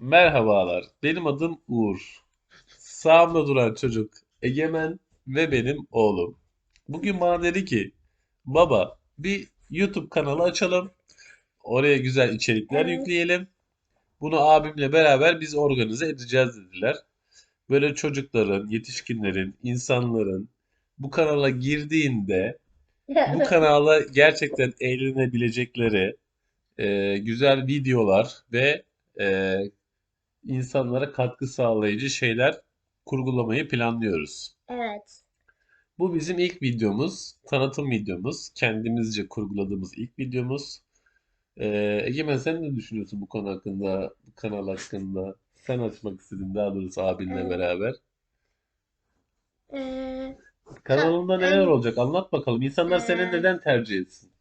Merhabalar, benim adım Uğur. Sağımda duran çocuk Egemen ve benim oğlum. Bugün bana dedi ki, baba bir YouTube kanalı açalım. Oraya güzel içerikler yükleyelim. Bunu abimle beraber biz organize edeceğiz dediler. Böyle çocukların, yetişkinlerin, insanların bu kanala girdiğinde bu kanala gerçekten eğlenebilecekleri e, güzel videolar ve e, insanlara katkı sağlayıcı şeyler kurgulamayı planlıyoruz. Evet. Bu bizim ilk videomuz, tanıtım videomuz, kendimizce kurguladığımız ilk videomuz. Ee, Egemen sen ne düşünüyorsun bu konu hakkında, bu kanal hakkında? Sen açmak istedin daha doğrusu abinle Evet. beraber. Ee, Kanalında neler en- olacak? Anlat bakalım. İnsanlar seni Ee, neden tercih etsin?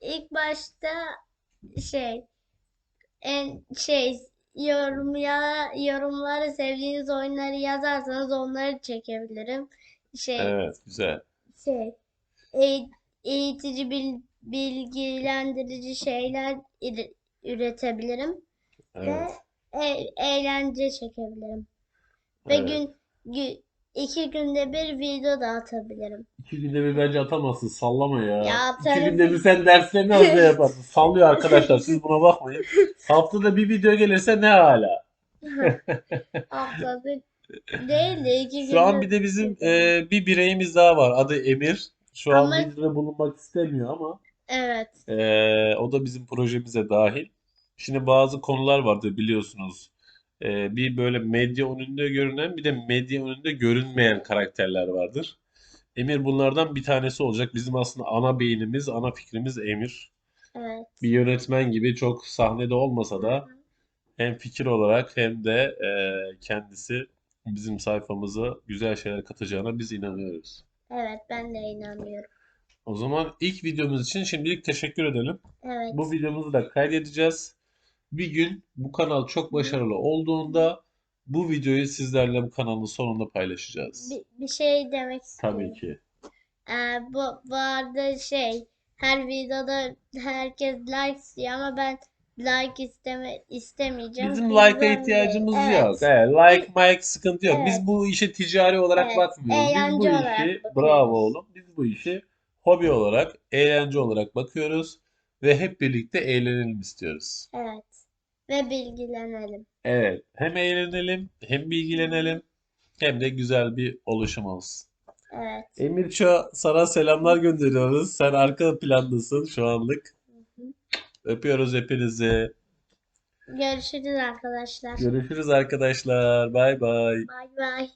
ilk başta şey en şey yorum ya yorumlara sevdiğiniz oyunları yazarsanız onları çekebilirim. Şey Evet, güzel. şey eğ- eğitici bil- bilgilendirici şeyler ür- üretebilirim ve Evet, e- eğlence çekebilirim. Ve evet. gün, gü- iki günde bir video da atabilirim. İki günde bir bence atamazsın. Sallama ya. Ya İki günde bir sen derslerini az da yaparsın. Sallıyor arkadaşlar. Siz buna bakmayın. Haftada bir video gelirse ne hala? Haftada değil de iki Şu an günde bir de bizim e, bir bireyimiz daha var. Adı Emir. Şu an Ama bizde bulunmak istemiyor ama evet. e, o da bizim projemize dahil. Şimdi bazı konular vardır biliyorsunuz. E, bir böyle medya önünde görünen bir de medya önünde görünmeyen karakterler vardır. Emir bunlardan bir tanesi olacak. Bizim aslında ana beynimiz, ana fikrimiz Emir. Evet. Bir yönetmen gibi çok sahnede olmasa da hem fikir olarak hem de e, kendisi bizim sayfamıza güzel şeyler katacağına biz inanıyoruz. Evet ben de inanıyorum. O zaman ilk videomuz için şimdilik teşekkür edelim. Evet. Bu videomuzu da kaydedeceğiz. Bir gün bu kanal çok başarılı olduğunda bu videoyu sizlerle bu kanalın sonunda paylaşacağız. Bir, bir şey demek Tabii istiyorum. ki. Ee, bu, bu arada şey her videoda herkes like istiyor ama ben like isteme istemeyeceğim. Bizim like'a ihtiyacımız yok. evet. Evet, like, mike sıkıntı yok. Biz Evet. bu işe ticari olarak Evet. bakmıyoruz. Biz bu Eğlence olarak işi, bravo bakıyoruz. oğlum, biz bu işi hobi olarak, eğlence olarak bakıyoruz ve hep birlikte eğlenelim istiyoruz. Evet. Ve bilgilenelim. Evet, hem eğlenelim, hem bilgilenelim, hem de güzel bir oluşum olsun. Evet. Emirço sana selamlar gönderiyoruz. Sen arka plandasın şu anlık. Hı hı. Öpüyoruz hepinizi. Görüşürüz arkadaşlar. Görüşürüz arkadaşlar. Bay bay. Bay bay.